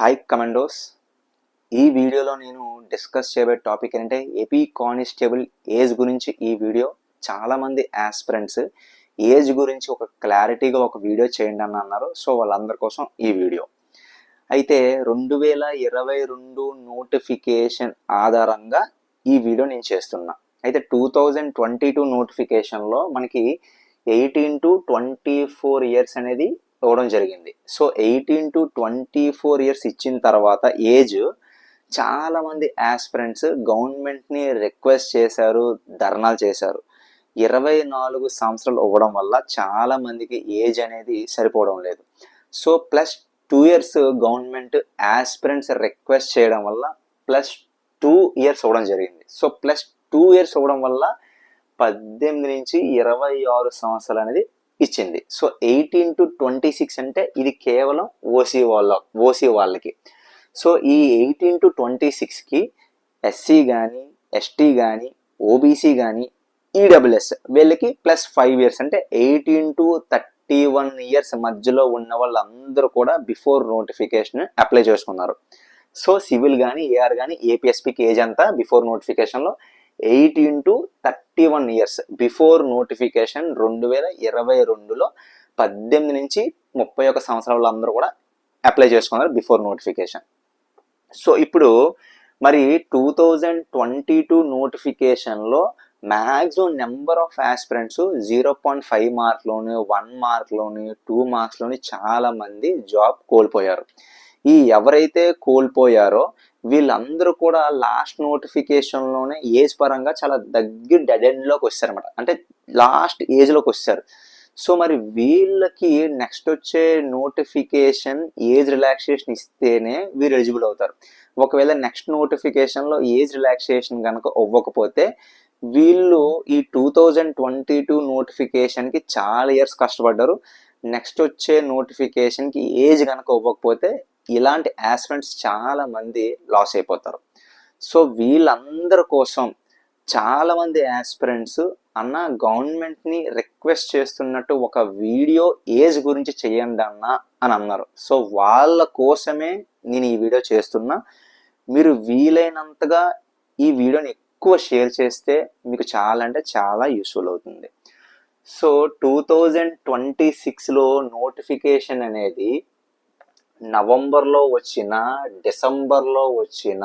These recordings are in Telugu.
హాయ్ కమాండోస్ ఈ వీడియోలో నేను డిస్కస్ చేయబోయే టాపిక్ ఏంటంటే ఏపీ కానిస్టేబుల్ ఏజ్ గురించి ఈ వీడియో. చాలామంది ఆస్పిరెంట్స్ ఏజ్ గురించి ఒక క్లారిటీగా ఒక వీడియో చేయండి అని అన్నారు. సో వాళ్ళందరి కోసం ఈ వీడియో. అయితే రెండు వేల ఇరవై రెండు నోటిఫికేషన్ ఆధారంగా ఈ వీడియో నేను చేస్తున్నా. అయితే టూ థౌజండ్ ట్వంటీ టూ నోటిఫికేషన్లో మనకి eighteen to twenty four years అనేది ఇవ్వడం జరిగింది. So eighteen to twenty four years ఇచ్చిన తర్వాత ఏజ్ చాలామంది ఆస్పిరెంట్స్ గవర్నమెంట్ని రిక్వెస్ట్ చేశారు ధర్నాలు చేశారు. ఇరవై నాలుగు సంవత్సరాలు ఇవ్వడం వల్ల చాలామందికి ఏజ్ అనేది సరిపోవడం లేదు. So plus two years government aspirants request చేయడం వల్ల ప్లస్ టూ ఇయర్స్ ఇవ్వడం జరిగింది. సో ప్లస్ టూ ఇయర్స్ ఇవ్వడం వల్ల పద్దెనిమిది నుంచి ఇరవై ఆరు సంవత్సరాలు అనేది ఇచ్చింది. So eighteen to twenty six అంటే ఇది కేవలం ఓసీ వాళ్ళ ఓసీ వాళ్ళకి. సో ఈ ఎయిటీన్ టు ట్వంటీ సిక్స్కి ఎస్సీ కానీ ఎస్టీ కానీ ఓబీసీ కానీ ఈడబ్ల్యూఎస్ వీళ్ళకి ప్లస్ ఫైవ్ ఇయర్స్ అంటే eighteen to thirty one years మధ్యలో ఉన్న వాళ్ళందరూ కూడా బిఫోర్ నోటిఫికేషన్ అప్లై చేసుకున్నారు. సో సివిల్ కానీ ఏఆర్ కానీ ఏపీఎస్పీకి ఏజ్ అంతా బిఫోర్ నోటిఫికేషన్లో eighteen to thirty one years before notification రెండు వేల ఇరవై రెండులో పద్దెనిమిది నుంచి ముప్పై ఒక సంవత్సరాల అందరూ కూడా అప్లై చేసుకున్నారు బిఫోర్ నోటిఫికేషన్. సో ఇప్పుడు మరి టూ థౌజండ్ ట్వంటీ టూ నోటిఫికేషన్లో maximum number of aspirants zero point five మార్క్లోని one మార్క్లోని టూ మార్క్స్లోని చాలా మంది జాబ్ కోల్పోయారు. ఈ ఎవరైతే కోల్పోయారో వీళ్ళందరూ కూడా లాస్ట్ నోటిఫికేషన్లోనే ఏజ్ పరంగా చాలా దగ్గర డెడ్ ఎండ్లోకి వచ్చారనమాట అంటే లాస్ట్ ఏజ్లోకి వచ్చారు. సో మరి వీళ్ళకి నెక్స్ట్ వచ్చే నోటిఫికేషన్ ఏజ్ రిలాక్సేషన్ ఇస్తేనే వీరు ఎలిజిబుల్ అవుతారు. ఒకవేళ నెక్స్ట్ నోటిఫికేషన్లో ఏజ్ రిలాక్సేషన్ కనుక ఇవ్వకపోతే వీళ్ళు ఈ టూ థౌజండ్ ట్వంటీ టూ నోటిఫికేషన్కి చాలా ఇయర్స్ కష్టపడ్డారు. నెక్స్ట్ వచ్చే నోటిఫికేషన్కి ఏజ్ కనుక ఇవ్వకపోతే ఇలాంటి యాస్పెంట్స్ చాలా మంది లాస్ అయిపోతారు. సో వీళ్ళందరి కోసం చాలామంది యాస్పిరెంట్స్ అన్న గవర్నమెంట్ని రిక్వెస్ట్ చేస్తున్నట్టు ఒక వీడియో ఏజ్ గురించి చేయండి అన్న అని అన్నారు. సో వాళ్ళ కోసమే నేను ఈ వీడియో చేస్తున్నా. మీరు వీలైనంతగా ఈ వీడియోని ఎక్కువ షేర్ చేస్తే మీకు చాలా అంటే చాలా యూస్ఫుల్ అవుతుంది. సో టూ థౌజండ్ ట్వంటీ సిక్స్లో నోటిఫికేషన్ అనేది నవంబర్లో వచ్చిన డిసెంబర్లో వచ్చిన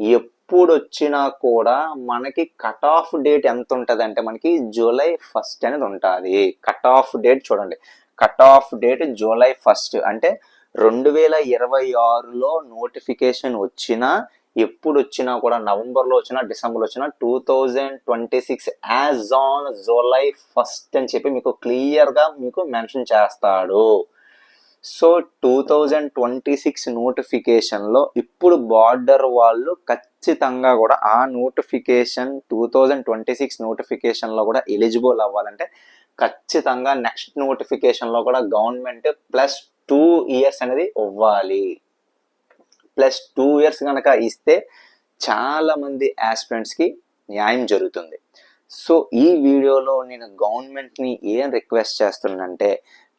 ఎప్పుడు వచ్చినా కూడా మనకి కట్ ఆఫ్ డేట్ ఎంత ఉంటుంది అంటే మనకి జూలై ఫస్ట్ అనేది ఉంటుంది. కట్ ఆఫ్ డేట్ చూడండి. Cut off date July first అంటే రెండు వేల ఇరవై ఆరులో నోటిఫికేషన్ వచ్చినా ఎప్పుడు వచ్చినా కూడా నవంబర్లో వచ్చినా డిసెంబర్లో వచ్చినా two thousand twenty six as on July first అని చెప్పి మీకు క్లియర్గా మీకు మెన్షన్ చేస్తాడు. So two thousand twenty six నోటిఫికేషన్లో ఇప్పుడు బార్డర్ వాళ్ళు ఖచ్చితంగా కూడా ఆ notification two thousand twenty six నోటిఫికేషన్లో కూడా ఎలిజిబుల్ అవ్వాలంటే ఖచ్చితంగా నెక్స్ట్ నోటిఫికేషన్లో కూడా గవర్నమెంట్ ప్లస్ టూ ఇయర్స్ అనేది ఇవ్వాలి. ప్లస్ టూ ఇయర్స్ కనుక ఇస్తే చాలామంది ఆస్పిరెంట్స్కి న్యాయం జరుగుతుంది. సో ఈ వీడియోలో నేను గవర్నమెంట్ని ఏం రిక్వెస్ట్ చేస్తున్నానంటే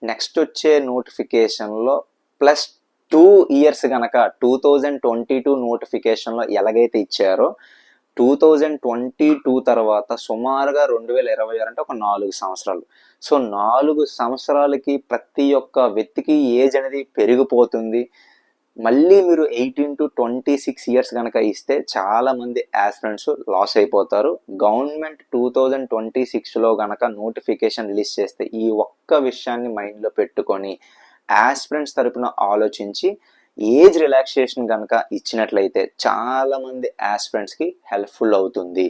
నెక్స్ట్ వచ్చే నోటిఫికేషన్లో ప్లస్ టూ ఇయర్స్ కనుక టూ థౌజండ్ ట్వంటీ టూ నోటిఫికేషన్లో ఎలాగైతే ఇచ్చారో టూ థౌజండ్ ట్వంటీ టూ తర్వాత సుమారుగా రెండు వేల ఇరవై ఆరు అంటే ఒక నాలుగు సంవత్సరాలు. సో నాలుగు సంవత్సరాలకి ప్రతి ఒక్క వ్యక్తికి ఏజ్ అనేది పెరిగిపోతుంది. మళ్ళీ మీరు eighteen to twenty six years కనుక ఇస్తే చాలా మంది యాస్పిరెంట్స్ లాస్ అయిపోతారు. గవర్నమెంట్ టూ థౌజండ్ ట్వంటీ సిక్స్లో కనుక నోటిఫికేషన్ రిలీజ్ చేస్తే ఈ ఒక్క విషయాన్ని మైండ్లో పెట్టుకొని యాస్పిరెంట్స్ తరపున ఆలోచించి ఏజ్ రిలాక్సేషన్ కనుక ఇచ్చినట్లయితే చాలామంది యాస్పిరెంట్స్కి హెల్ప్ఫుల్ అవుతుంది.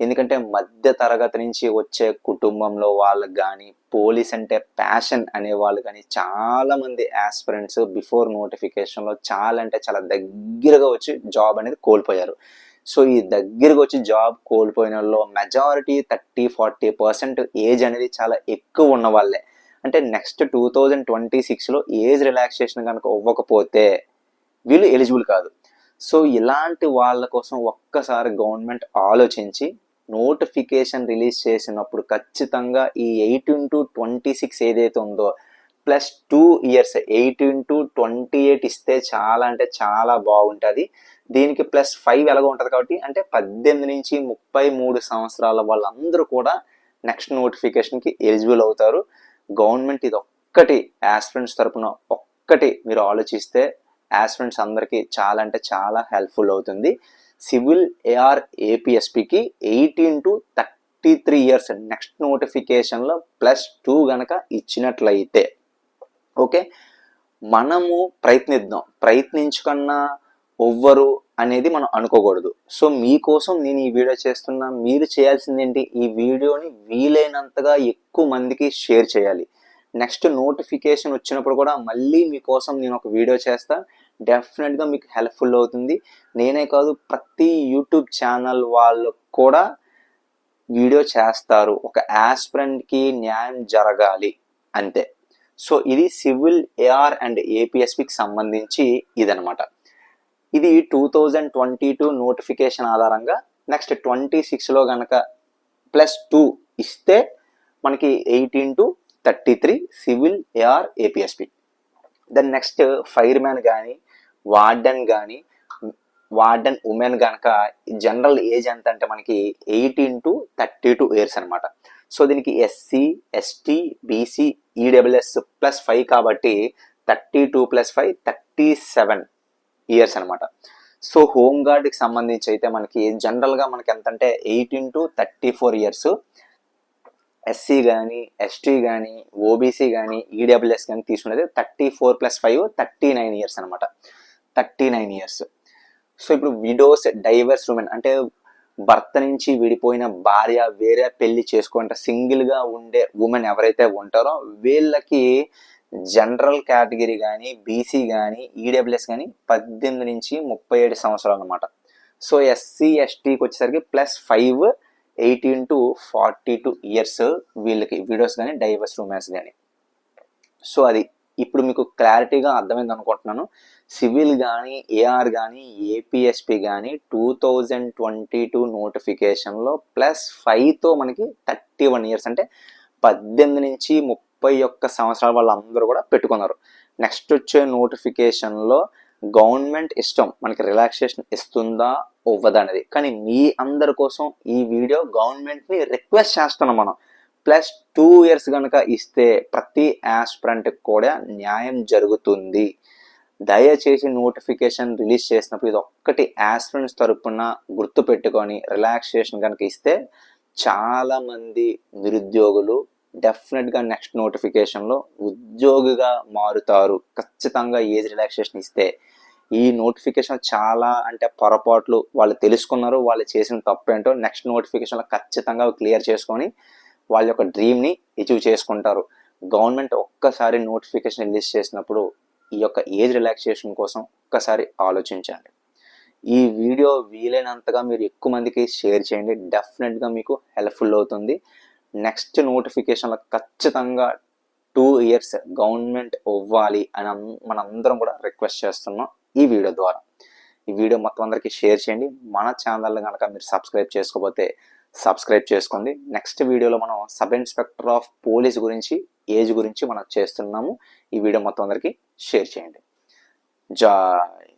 ఎందుకంటే మధ్య తరగతి నుంచి వచ్చే కుటుంబంలో వాళ్ళకి కానీ పోలీస్ అంటే ప్యాషన్ అనే వాళ్ళు కానీ చాలా మంది ఆస్పిరెంట్స్ బిఫోర్ నోటిఫికేషన్లో చాలా అంటే చాలా దగ్గరగా వచ్చి జాబ్ అనేది కోల్పోయారు. సో ఈ దగ్గరగా వచ్చి జాబ్ కోల్పోయిన వాళ్ళు majority thirty forty percent age అనేది చాలా ఎక్కువ ఉన్న వాళ్ళే. అంటే నెక్స్ట్ టూ థౌజండ్ ట్వంటీ సిక్స్లో ఏజ్ రిలాక్సేషన్ కనుక ఇవ్వకపోతే వీళ్ళు ఎలిజిబుల్ కాదు. సో ఇలాంటి వాళ్ళ కోసం ఒక్కసారి గవర్నమెంట్ ఆలోచించి నోటిఫికేషన్ రిలీజ్ చేసినప్పుడు ఖచ్చితంగా ఈ ఎయిటీన్ టు ట్వంటీ సిక్స్ ఏదైతే ఉందో plus two years eighteen to twenty eight ఇస్తే చాలా అంటే చాలా బాగుంటుంది. దీనికి ప్లస్ ఫైవ్ ఎలాగో ఉంటుంది కాబట్టి అంటే పద్దెనిమిది నుంచి ముప్పై మూడు సంవత్సరాల వాళ్ళందరూ కూడా నెక్స్ట్ నోటిఫికేషన్కి ఎలిజిబుల్ అవుతారు. గవర్నమెంట్ ఇది ఒక్కటి యాస్పిరెంట్స్ తరపున ఒక్కటి మీరు ఆలోచిస్తే యాస్పిరెంట్స్ అందరికీ చాలా అంటే చాలా హెల్ప్ఫుల్ అవుతుంది. Civil AR ఏపీఎస్పికి eighteen to thirty three years next నోటిఫికేషన్లో ప్లస్ టూ గనక ఇచ్చినట్లయితే ఓకే? మనము ప్రయత్నిద్దాం. ప్రయత్నించుకన్నా ఎవ్వరు అనేది మనం అనుకోకూడదు. సో మీకోసం నేను ఈ వీడియో చేస్తున్నా. మీరు చేయాల్సింది ఏంటి ఈ వీడియోని వీలైనంతగా ఎక్కువ మందికి షేర్ చేయాలి. నెక్స్ట్ నోటిఫికేషన్ వచ్చినప్పుడు కూడా మళ్ళీ మీకోసం నేను ఒక వీడియో చేస్తా. డెఫినెట్గా మీకు హెల్ప్ఫుల్ అవుతుంది. నేనే కాదు ప్రతి యూట్యూబ్ ఛానల్ వాళ్ళు కూడా వీడియో చేస్తారు. ఒక యాస్పిరెంట్కి న్యాయం జరగాలి అంతే. సో ఇది సివిల్ ఏఆర్ అండ్ ఏపీఎస్పికి సంబంధించి ఇదనమాట ఇది two thousand twenty two notification ఆధారంగా నెక్స్ట్ ట్వంటీ సిక్స్లో కనుక ప్లస్ టూ ఇస్తే మనకి eighteen to thirty three civil AR APSP. Then next fireman కానీ వార్డెన్ కానీ వార్డెన్ ఉమెన్ కనుక జనరల్ ఏజ్ ఎంత అంటే మనకి eighteen to thirty two years అనమాట సో దీనికి SC ST BC EWS plus five కాబట్టి thirty two plus five thirty seven years అనమాట సో హోమ్ గార్డ్కి సంబంధించి అయితే మనకి జనరల్గా మనకి ఎంత అంటే eighteen to thirty four years SC కానీ ఎస్టీ కానీ ఓబీసీ కానీ ఈడబ్ల్యూఎస్ కానీ తీసుకునేది thirty four plus five thirty nine years అనమాట థర్టీ నైన్ ఇయర్స్ సో ఇప్పుడు విడోస్ డైవర్స్ ఉమెన్ అంటే భర్త నుంచి విడిపోయిన భార్య వేరే పెళ్ళి చేసుకుంటే సింగిల్గా ఉండే ఉమెన్ ఎవరైతే ఉంటారో వీళ్ళకి జనరల్ కేటగిరీ కానీ బీసీ కానీ ఈడబ్ల్యూఎస్ కానీ పద్దెనిమిది నుంచి ముప్పై ఏడు సంవత్సరాలు అనమాట సో ఎస్సీ ఎస్టీకి వచ్చేసరికి plus five eighteen to forty two years వీళ్ళకి వీడియోస్ కానీ డైవర్స్ రూమెన్స్ కానీ సో అది ఇప్పుడు మీకు క్లారిటీగా అర్థమైంది అనుకుంటున్నాను. సివిల్ కానీ ఏఆర్ కానీ ఏపీఎస్పి కానీ టూ థౌజండ్ ట్వంటీ టూ నోటిఫికేషన్లో ప్లస్ ఫైవ్తో మనకి థర్టీ వన్ ఇయర్స్ అంటే పద్దెనిమిది నుంచి ముప్పై ఒక్క సంవత్సరాల వాళ్ళందరూ కూడా పెట్టుకున్నారు. నెక్స్ట్ వచ్చే నోటిఫికేషన్లో గవర్నమెంట్ ఇష్టం మనకి రిలాక్సేషన్ ఇస్తుందా ఇవ్వదా అనేది. కానీ మీ అందరి కోసం ఈ వీడియో గవర్నమెంట్ని రిక్వెస్ట్ చేస్తున్నాం మనం. ప్లస్ టూ ఇయర్స్ కనుక ఇస్తే ప్రతి యాస్పిరెంట్కి కూడా న్యాయం జరుగుతుంది. దయచేసి నోటిఫికేషన్ రిలీజ్ చేసినప్పుడు ఇది ఒక్కటి యాస్పిరెంట్స్ తరపున గుర్తు పెట్టుకొని రిలాక్సేషన్ కనుక ఇస్తే చాలామంది నిరుద్యోగులు డెఫినెట్గా నెక్స్ట్ నోటిఫికేషన్లో ఉద్యోగిగా మారుతారు. ఖచ్చితంగా ఏజ్ రిలాక్సేషన్ ఇస్తే ఈ నోటిఫికేషన్ చాలా అంటే పొరపాట్లు వాళ్ళు తెలుసుకున్నారు వాళ్ళు చేసిన తప్పు ఏంటో నెక్స్ట్ నోటిఫికేషన్లో ఖచ్చితంగా క్లియర్ చేసుకొని వాళ్ళ యొక్క డ్రీమ్ని అచీవ్ చేసుకుంటారు. గవర్నమెంట్ ఒక్కసారి నోటిఫికేషన్ రిలీజ్ చేసినప్పుడు ఈ యొక్క ఏజ్ రిలాక్సేషన్ కోసం ఒక్కసారి ఆలోచించండి. ఈ వీడియో వీలైనంతగా మీరు ఎక్కువ మందికి షేర్ చేయండి. డెఫినెట్గా మీకు హెల్ప్ఫుల్ అవుతుంది. నెక్స్ట్ నోటిఫికేషన్లో ఖచ్చితంగా టూ ఇయర్స్ గవర్నమెంట్ ఇవ్వాలి అని మనందరం కూడా రిక్వెస్ట్ చేస్తున్నాం ఈ వీడియో ద్వారా. ఈ వీడియో మొత్తం అందరికీ షేర్ చేయండి. మన ఛానల్ కనుక మీరు సబ్స్క్రైబ్ చేసుకోకపోతే సబ్స్క్రైబ్ చేసుకోండి. నెక్స్ట్ వీడియోలో మనం సబ్ ఇన్స్పెక్టర్ ఆఫ్ పోలీస్ గురించి ఏజ్ గురించి మనం చేస్తున్నాము. ఈ వీడియో మొత్తం అందరికీ షేర్ చేయండి. జై